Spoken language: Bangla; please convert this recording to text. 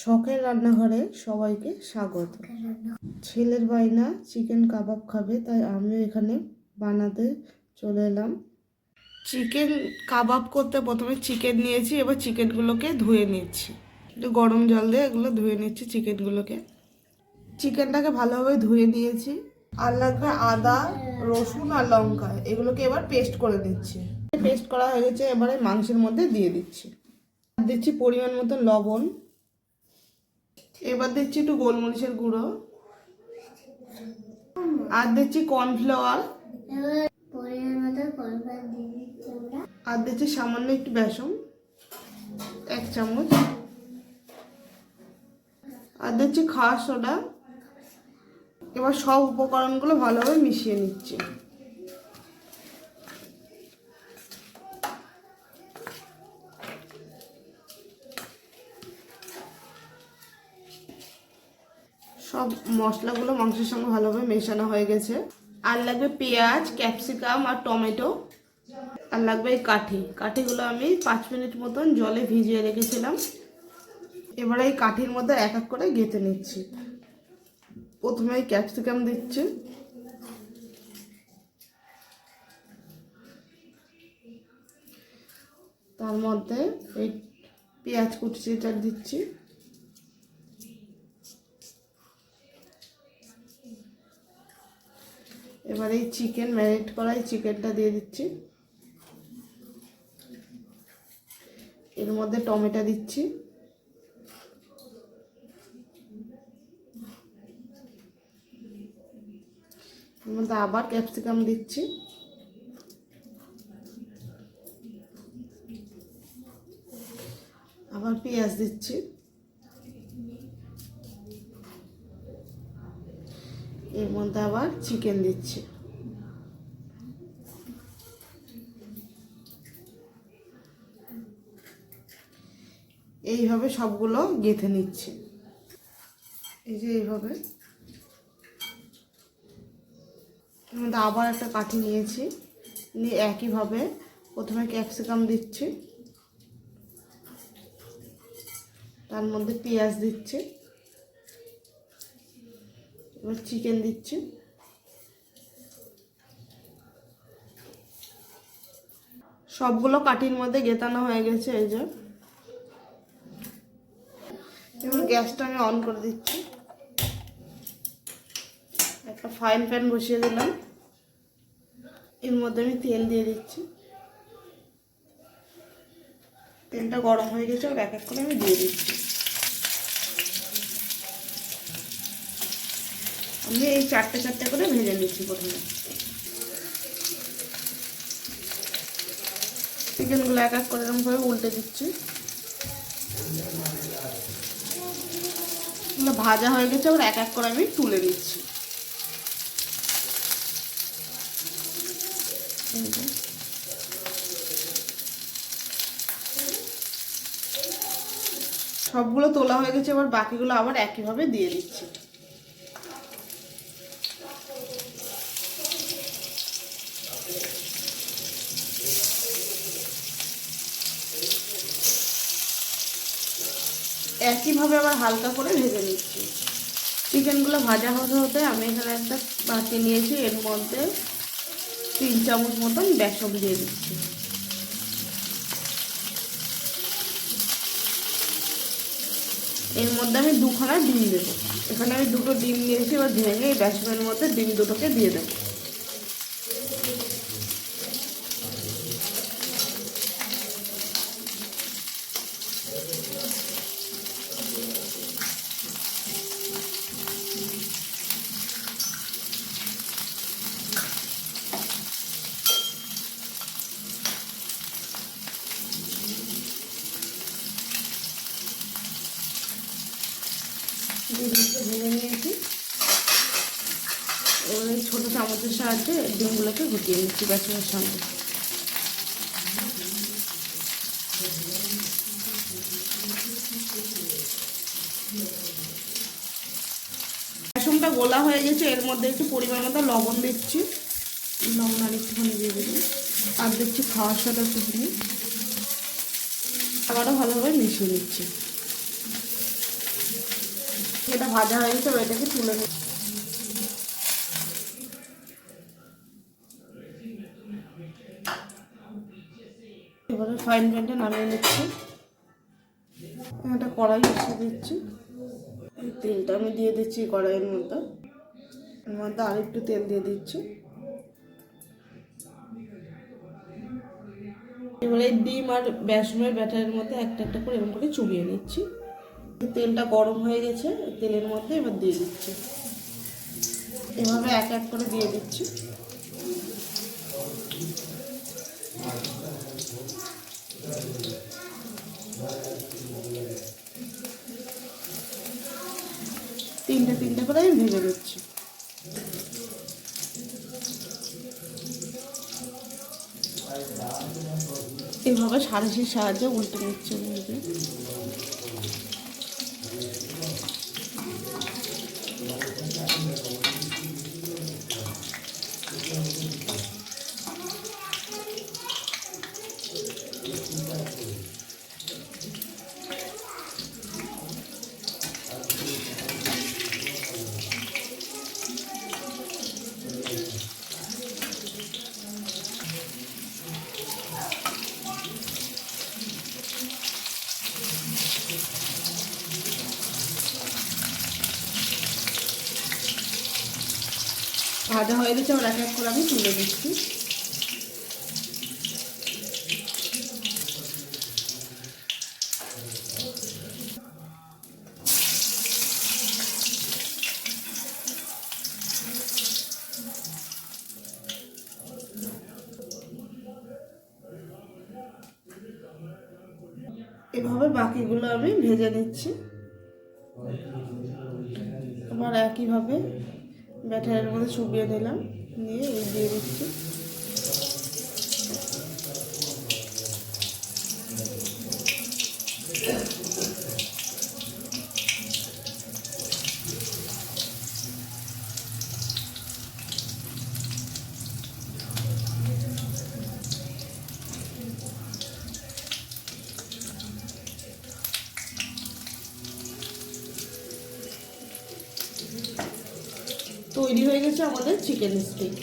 শখের রান্নাঘরে সবাইকে স্বাগত। ছেলের বাইনা চিকেন কাবাব খাবে, তাই আমিও এখানে বানাতে চলে এলাম। চিকেন কাবাব করতে প্রথমে চিকেন নিয়েছি, এবার চিকেনগুলোকে ধুয়ে নিচ্ছি। একটু গরম জল দিয়ে এগুলো ধুয়ে নিচ্ছি চিকেনগুলোকে। চিকেনটাকে ভালোভাবে ধুয়ে নিয়েছি। আর লাগবে আদা, রসুন আর লঙ্কা, এগুলোকে এবার পেস্ট করে দিচ্ছি পেস্ট করা হয়ে গেছে, এবারে মাংসের মধ্যে দিয়ে দিচ্ছি। দিচ্ছি পরিমাণ মতো লবণ। এবার দিচ্ছি একটু গোলমরিচের গুঁড়ো। আর দিচ্ছি কর্নফ্লাওয়ার। আর দিচ্ছি সামান্য একটু বেসন, এক চামচ। আর দিচ্ছি খাওয়ার সোডা। এবার সব উপকরণগুলো ভালোভাবে মিশিয়ে নিচ্ছি। সব মশলাগুলো মাংসের সঙ্গে ভালোভাবে মেশানো হয়ে গেছে। আর লাগবে পেঁয়াজ, ক্যাপসিকাম আর টমেটো। আর লাগবে এই কাঠি। কাঠিগুলো আমি পাঁচ মিনিট মতন জলে ভিজিয়ে রেখেছিলাম। এবারে এই কাঠির মধ্যে এক এক করে গেঁথে নিচ্ছি। প্রথমে ক্যাপসিকাম দিচ্ছি। তার মধ্যে এই পেঁয়াজ কুচিটা দিচ্ছি। এবার এই চিকেন ম্যারিনেট করা এই চিকেনটা দিয়ে দিচ্ছি। এর মধ্যে টমেটো দিচ্ছি। এর মধ্যে আবার ক্যাপসিকাম দিচ্ছি। আবার পেঁয়াজ দিচ্ছি। এর মধ্যে আবার চিকেন দিচ্ছি। এইভাবে সবগুলো গেঁথে নিচ্ছে। এই যে এইভাবে। আবার একটা কাঠি নিয়েছি। নিয়ে একইভাবে প্রথমে ক্যাপসিকাম দিচ্ছি। তার মধ্যে পেঁয়াজ দিচ্ছি। এবার চিকেন দিচ্ছি। সবগুলো কাঠির মধ্যে গেতানো হয়ে গেছে এই যে। এবার গ্যাসটা আমি অন করে দিচ্ছি। একটা ফাইন প্যান বসিয়ে দিলাম। এর মধ্যে আমি তেল দিয়ে দিচ্ছি। তেলটা গরম হয়ে গেছে আর এক এক করে আমি দিয়ে দিচ্ছি। আমি এই চারটে চারটে করে ভেজে নিচ্ছি প্রথমে। চিকেনগুলো এক এক করে এরকমভাবে উল্টে দিচ্ছি। ভাজা হয়ে গেছে ওর এক এক করে আমি তুলে নিচ্ছি। সবগুলো তোলা হয়ে গেছে, এবার বাকিগুলো আবার একইভাবে দিয়ে দিচ্ছি। একইভাবে আবার হালকা করে ভেজে নিচ্ছি। চিকেনগুলো ভাজা হতে হতে আমি এখানে একটা বাটি নিয়েছি, এর মধ্যে তিন চামচ মতন বেসন দিয়ে দিচ্ছি। এর মধ্যে আমি দুখানা ডিম দেবো। এখানে আমি দুটো ডিম নিয়েছি, এবার ভেঙে এই বেসনের মধ্যে ডিম দুটোকে দিয়ে দেবো ডিমগুলো ভেঙে নিয়েছি এই ছোটো চামচের সাহায্যে ডিমগুলোকে গুটিয়ে নিচ্ছি বেসনের সঙ্গে। বেসনটা গোলা হয়ে গেছে, এর মধ্যে একটু পরিমাণ মতো লবণ দিচ্ছি। লবণ আর একটুখানি দিয়ে দেবো আর দিচ্ছি খাওয়ার সাথে একটুখানি আবারও ভালোভাবে মিশিয়ে নিচ্ছি। এটা ভাজা হয়ে গেছে এটাকে তুলে নিই এবারে ফাইন প্যানটা নামিয়ে নিচ্ছি। একটা কড়াই বসিয়ে দিচ্ছি। তেলটা আমি দিয়ে দিচ্ছি কড়াইয়ের মধ্যে। এর মধ্যে আর একটু তেল দিয়ে দিচ্ছি। এবারে ডিম আর বেসনের ব্যাটারের মধ্যে একটা একটা করে এরকম করে চুবিয়ে নিচ্ছি। তেলটা গরম হয়ে গেছে তেলের মধ্যে এবার দিয়ে দিচ্ছি। এভাবে এক এক করে দিয়ে দিচ্ছি। তিনটে তিনটে করে আমি ভেজে দিচ্ছি এভাবে সারিসির সাহায্যে উল্টে নিচ্ছে ভাজা হয়ে গেছে আবার এক এক করে আমি তুলে দিচ্ছি। এভাবে বাকিগুলো আমি ভেজে নিচ্ছি। আবার একইভাবে ব্যাটারের মধ্যে চুবিয়ে দিলাম নিয়ে ওই দিয়ে দিচ্ছি। তৈরি হয়ে গেছে আমাদের চিকেন স্টিক